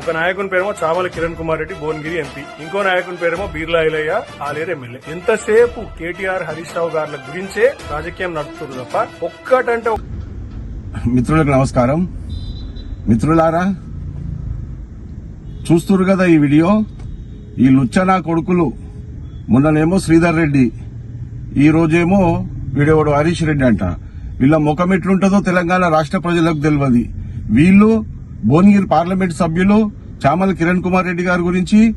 ఒక నాయకుని పేరేమో చామల కిరణ్ కుమార్ రెడ్డి భువనగిరి ఎంపీ. ఇంకో నాయకుని పేరేమో బీర్లా ఇలయ్య ఆలేరు ఎమ్మెల్యే. ఎంతసేపు కేటీఆర్ హరీష్ రావు గారి గురించే రాజకీయం నడుపుతుంది తప్ప ఒక్కటంటే మిత్రులకు నమస్కారం. మిత్రులారా చూస్తున్నారు కదా ఈ వీడియో? ఈ లుచ్చనా కొడుకులు మొన్ననేమో శ్రీధర్ రెడ్డి ఈ రోజేమో వీడేవాడు హరీష్ రెడ్డి అంట. వీళ్ళ ముఖం ఎట్లుంటుందో తెలంగాణ రాష్ట్ర ప్రజలకు తెలియదు వీళ్ళు భువనగిరి పార్లమెంట్ సభ్యులు చామల కిరణ్ కుమార్ రెడ్డి గారి గురించి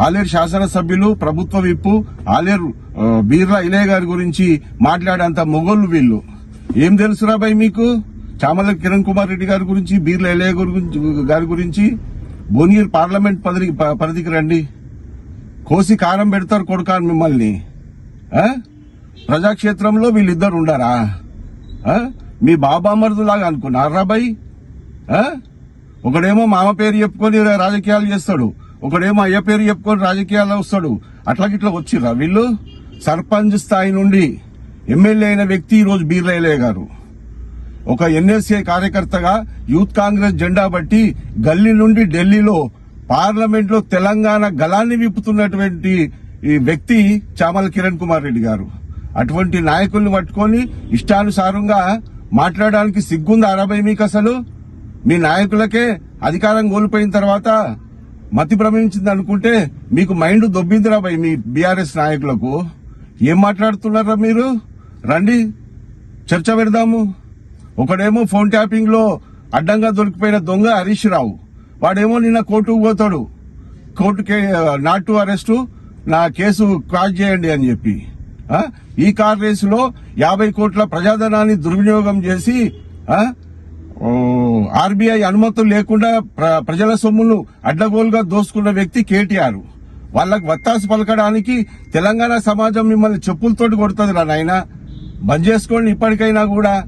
ఆలేరు శాసనసభ్యులు ప్రభుత్వ విప్పు ఆలేరు బీర్లా ఇలయ గారి గురించి మాట్లాడేంత మొగోళ్ళు వీళ్ళు. ఏం తెలుసురా భయ్ మీకు? చామల కిరణ్ కుమార్ రెడ్డి గారి గురించి బీర్లా ఇలయ గారి గురించి భువనగిరి పార్లమెంట్ పదవి ప- పరిధికి రండి. కోసి కారం పెడతారు కొడుకాను మిమ్మల్ని. ప్రజాక్షేత్రంలో వీళ్ళిద్దరు ఉండారా? మీ బాబామరుదులాగా అనుకున్నారా భయ్? ఆ? ఒకడేమో మామ పేరు చెప్పుకొని రాజకీయాలు చేస్తాడు. ఒకడేమో అయ్య పేరు చెప్పుకొని రాజకీయాల్లో వస్తాడు. అట్లాగిట్లా వచ్చిర్రు వీళ్ళు? సర్పంచ్ స్థాయి నుండి ఎమ్మెల్యే అయిన వ్యక్తి ఈ రోజు బీర్లయ్య గారు. ఒక ఎన్ఎస్ఏ కార్యకర్తగా యూత్ కాంగ్రెస్ జెండా బట్టి గల్లీ నుండి ఢిల్లీలో పార్లమెంట్లో తెలంగాణ గలాన్ని విప్పుతున్నటువంటి ఈ వ్యక్తి చామల కిరణ్ కుమార్ రెడ్డి గారు. అటువంటి నాయకుల్ని పట్టుకొని ఇష్టానుసారంగా మాట్లాడడానికి సిగ్గుంది అరవై మీకు అసలు? మీ నాయకులకే అధికారం కోల్పోయిన తర్వాత మతి భ్రమించింది అనుకుంటే మీకు మైండ్ దొబ్బిందిరా భయ్ మీ బీఆర్ఎస్ నాయకులకు. ఏం మాట్లాడుతున్నారా మీరు? రండి చర్చ పెడదాము. ఒకడేమో ఫోన్ ట్యాపింగ్లో అడ్డంగా దొరికిపోయిన దొంగ హరీష్ రావు. వాడేమో నిన్న కోర్టుకు పోతాడు. కోర్టు నాట్ టు అరెస్టు నా కేసు క్రాస్ చేయండి అని చెప్పి. ఈ కార్ రేసులో యాభై కోట్ల ప్రజాధనాన్ని దుర్వినియోగం చేసి ఓ, ఆర్బీఐ అనుమతులు లేకుండా ప్ర- ప్రజల సొమ్మును అడ్డగోలుగా దోసుకున్న వ్యక్తి కేటీఆర్. వాళ్ళకు వత్తాసు పలకడానికి తెలంగాణ సమాజం మిమ్మల్ని చెప్పులతోటి కొడుతుంది రా నాయన. బంద్ చేసుకోండి ఇప్పటికైనా కూడా.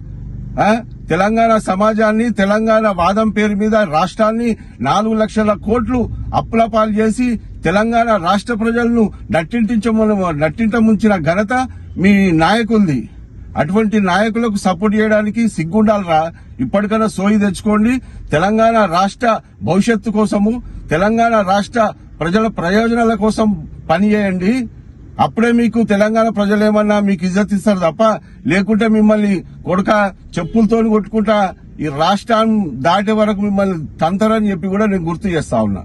తెలంగాణ సమాజాన్ని తెలంగాణ వాదం పేరు మీద రాష్ట్రాన్ని నాలుగు లక్షల కోట్లు అప్పుల పాలు చేసి తెలంగాణ రాష్ట్ర ప్రజలను నట్టింటించమని నట్టింట ముంచిన ఘనత మీ నాయకులది. అటువంటి నాయకులకు సపోర్ట్ చేయడానికి సిగ్గుండాలరా. ఇప్పటికైనా సోయి తెచ్చుకోండి. తెలంగాణ రాష్ట్ర భవిష్యత్తు కోసము తెలంగాణ రాష్ట్ర ప్రజల ప్రయోజనాల కోసం పనిచేయండి అప్పుడే మీకు తెలంగాణ ప్రజలు ఏమన్నా మీకు ఇజ్జత్ ఇస్తారు తప్ప లేకుంటే మిమ్మల్ని కొడుక చెప్పులతో కొట్టుకుంటా ఈ రాష్ట్రాన్ని దాటే వరకు మిమ్మల్ని తంతరని చెప్పి కూడా నేను గుర్తు చేస్తా ఉన్నా.